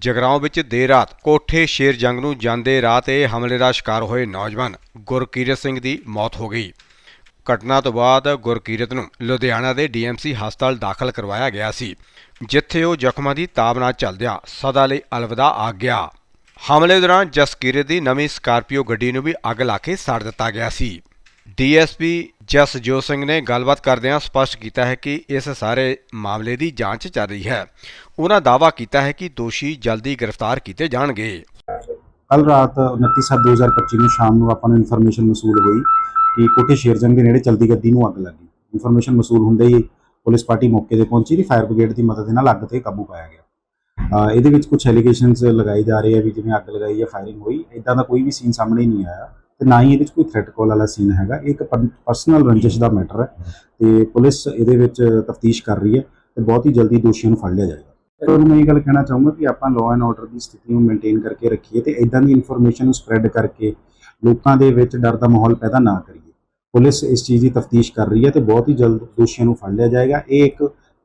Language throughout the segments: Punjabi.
ਜਗਰਾਉਂ ਵਿੱਚ ਦੇਰ ਰਾਤ ਕੋਠੇ ਸ਼ੇਰ ਜੰਗ ਨੂੰ ਜਾਂਦੇ ਰਾਹ ਤੇ ਹਮਲੇ ਦਾ ਸ਼ਿਕਾਰ ਹੋਏ ਨੌਜਵਾਨ। ਗੁਰਕੀਰਤ ਸਿੰਘ ਦੀ ਮੌਤ ਹੋ ਗਈ। ਘਟਨਾ ਤੋਂ ਬਾਅਦ ਗੁਰਕੀਰਤ ਨੂੰ ਲੁਧਿਆਣਾ ਦੇ ਡੀਐਮਸੀ ਹਸਪਤਾਲ ਦਾਖਲ ਕਰਵਾਇਆ ਗਿਆ ਸੀ। ਜਿੱਥੇ ਉਹ ਜ਼ਖਮਾਂ ਦੀ ਤਾਬ ਨਾਲ ਚੱਲਦਿਆਂ ਸਦਾ ਲਈ ਅਲਵਿਦਾ ਆ ਗਿਆ। ਹਮਲੇ ਦੌਰਾਨ ਜਸਕੀਰਤ ਦੀ ਨਵੀਂ ਸਕਾਰਪੀਓ ਗੱਡੀ ਨੂੰ ਵੀ ਅੱਗ ਲਾ ਕੇ ਸਾੜ ਦਿੱਤਾ ਗਿਆ ਸੀ। ਡੀਐਸਪੀ ਜਸਜੋਤ ਸਿੰਘ ਨੇ ਗੱਲਬਾਤ ਕਰਦਿਆਂ ਸਪਸ਼ਟ ਕੀਤਾ ਹੈ ਕਿ ਇਸ ਸਾਰੇ ਮਾਮਲੇ ਦੀ ਜਾਂਚ ਚੱਲ ਰਹੀ ਹੈ। ਉਹਨਾਂ ਦਾਅਵਾ ਕੀਤਾ ਹੈ ਕਿ ਦੋਸ਼ੀ ਜਲਦੀ ਗ੍ਰਿਫਤਾਰ ਕੀਤੇ ਜਾਣਗੇ। ਕੱਲ ਰਾਤ 29/7/2025 ਨੂੰ ਸ਼ਾਮ ਨੂੰ ਆਪਾਂ ਨੂੰ ਇਨਫੋਰਮੇਸ਼ਨ ਮਸੂਲ ਹੋਈ ਕਿ ਕੋਠੇ ਸ਼ੇਰਜੰਗ ਦੇ ਨੇੜੇ ਚਲਦੀ ਗੱਡੀ ਨੂੰ ਅੱਗ ਲੱਗੀ ਇਨਫੋਰਮੇਸ਼ਨ ਮਸੂਲ ਹੁੰਦੇ ਹੀ ਪੁਲਿਸ ਪਾਰਟੀ ਮੌਕੇ ਤੇ ਪਹੁੰਚੀ ਤੇ ਫਾਇਰ ਬ੍ਰਿਗੇਡ ਦੀ ਮਦਦ ਦੇ ਨਾਲ ਅੱਗ ਤੇ ਕਾਬੂ ਪਾਇਆ ਗਿਆ। ਇਹਦੇ ਵਿੱਚ ਕੁਝ ਐਲੀਗੇਸ਼ਨਸ ਲਗਾਏ ਜਾ ਰਹੇ ਆ ਵੀ ਜਿਵੇਂ ਅੱਗ ਲਗਾਈ ਜਾਂ ਫਾਇਰਿੰਗ ਹੋਈ ਇਦਾਂ ਦਾ ਕੋਈ ਵੀ ਸੀਨ ਸਾਹਮਣੇ ਨਹੀਂ ਆਇਆ। ਤੇ ਨਾ ਹੀ ਇਹਦੇ ਵਿੱਚ ਕੋਈ ਥ੍ਰੈਟ ਕਾਲ ਵਾਲਾ ਸੀਨ ਹੈਗਾ। ਇਹ ਇੱਕ ਪਰਸਨਲ ਰੰਜਿਸ਼ ਦਾ ਮੈਟਰ ਹੈ ਤੇ ਪੁਲਿਸ ਇਹਦੇ ਵਿੱਚ ਤਫਤੀਸ਼ ਕਰ ਰਹੀ ਹੈ ਤੇ ਬਹੁਤ ਹੀ ਜਲਦੀ ਦੋਸ਼ੀਆਂ ਨੂੰ ਫੜ ਲਿਆ ਜਾਏਗਾ। ਤੇ ਮੈਂ ਇਹ ਗੱਲ ਕਹਿਣਾ ਚਾਹੂੰਗਾ ਕਿ ਆਪਾਂ ਲਾਅ ਐਂਡ ਆਰਡਰ ਦੀ ਸਥਿਤੀ ਨੂੰ ਮੇਨਟੇਨ ਕਰਕੇ ਰੱਖੀਏ ਤੇ ਇਦਾਂ ਦੀ ਇਨਫੋਰਮੇਸ਼ਨ ਨੂੰ ਸਪਰੈਡ ਕਰਕੇ ਲੋਕਾਂ ਦੇ ਵਿੱਚ ਡਰ ਦਾ ਮਾਹੌਲ ਪੈਦਾ ਨਾ ਕਰੀਏ। ਪੁਲਿਸ ਇਸ ਚੀਜ਼ ਦੀ ਤਫਤੀਸ਼ ਕਰ ਰਹੀ ਹੈ ਤੇ ਬਹੁਤ ਹੀ ਜਲਦ ਦੋਸ਼ੀਆਂ ਨੂੰ ਫੜ ਲਿਆ ਜਾਏਗਾ। ਇਹ ਇੱਕ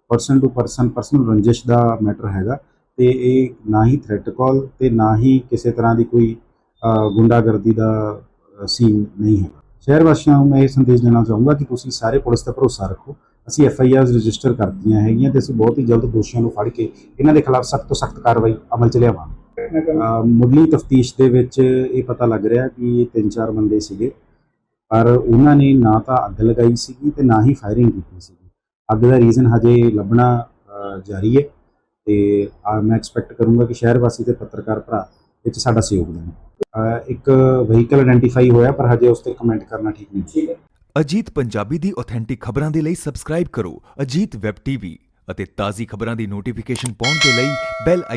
ਪਰਸਨ ਟੂ ਪਰਸਨ ਪਰਸਨਲ ਰੰਜਿਸ਼ ਦਾ ਮੈਟਰ ਹੈਗਾ ਤੇ ਇਹ ਨਾ ਹੀ ਥ੍ਰੈਟ ਕਾਲ ਤੇ ਨਾ ਹੀ ਕਿਸੇ ਤਰ੍ਹਾਂ ਦੀ ਕੋਈ ਗੁੰਡਾਗਰਦੀ ਦਾ ਸੀਨ ਨਹੀਂ ਹੈ ਸ਼ਹਿਰ ਵਾਸੀਆਂ ਨੂੰ ਮੈਂ ਇਹ ਸੰਦੇਸ਼ ਦੇਣਾ ਚਾਹੂੰਗਾ ਕਿ ਤੁਸੀਂ ਸਾਰੇ ਪੁਲਿਸ ਤੇ ਭਰੋਸਾ ਰੱਖੋ। ਅਸੀਂ ਐਫ ਆਈ ਆਰ ਰਜਿਸਟਰ ਕਰਦੀਆਂ ਹੈਗੀਆਂ ਤੇ ਅਸੀਂ ਬਹੁਤ ਹੀ ਜਲਦ ਦੋਸ਼ੀਆਂ ਨੂੰ ਫੜ ਕੇ ਇਹਨਾਂ ਦੇ ਖਿਲਾਫ ਸਖਤ ਤੋਂ ਸਖਤ ਕਾਰਵਾਈ ਅਮਲ ਚ ਲਿਆਵਾਂਗੇ। ਮੁੱਢਲੀ ਤਫਤੀਸ਼ ਦੇ ਵਿੱਚ ਇਹ ਪਤਾ ਲੱਗ ਰਿਹਾ ਕਿ ਤਿੰਨ ਚਾਰ ਬੰਦੇ ਸੀਗੇ, ਪਰ ਉਹਨਾਂ ਨੇ ਨਾ ਤਾਂ ਅੱਗ ਲਗਾਈ ਸੀਗੀ ਤੇ ਨਾ ਹੀ ਫਾਇਰਿੰਗ ਕੀਤੀ ਸੀਗੀ। ਅੱਗ ਦਾ ਰੀਜ਼ਨ ਹਜੇ ਲੱਭਣਾ ਜਾਰੀ ਹੈ ਤੇ ਮੈਂ ਐਕਸਪੈਕਟ ਕਰੂੰਗਾ ਕਿ ਸ਼ਹਿਰ ਵਾਸੀ ਤੇ ਪੱਤਰਕਾਰ ਭਰਾ ਵਿੱਚ ਸਾਡਾ ਸਹਿਯੋਗ ਦੇਣ ਇੱਕ ਵਹੀਕਲ ਆਇਡੈਂਟੀਫਾਈ ਹੋਇਆ ਪਰ ਹਜੇ ਉਸ ਤੇ ਕਮੈਂਟ ਕਰਨਾ ਠੀਕ ਨਹੀਂ। ਹੈ। ਅਜੀਤ ਪੰਜਾਬੀ ਦੀ ਆਥੈਂਟਿਕ ਖਬਰਾਂ ਦੇ ਲਈ ਸਬਸਕ੍ਰਾਈਬ ਕਰੋ ਅਜੀਤ ਵੈਬ ਟੀਵੀ ਅਤੇ ਤਾਜ਼ੀ ਖਬਰਾਂ ਦੀ ਨੋਟੀਫਿਕੇਸ਼ਨ ਪਾਉਣ ਦੇ ਲਈ ਬੈਲ ਆਈਕਨ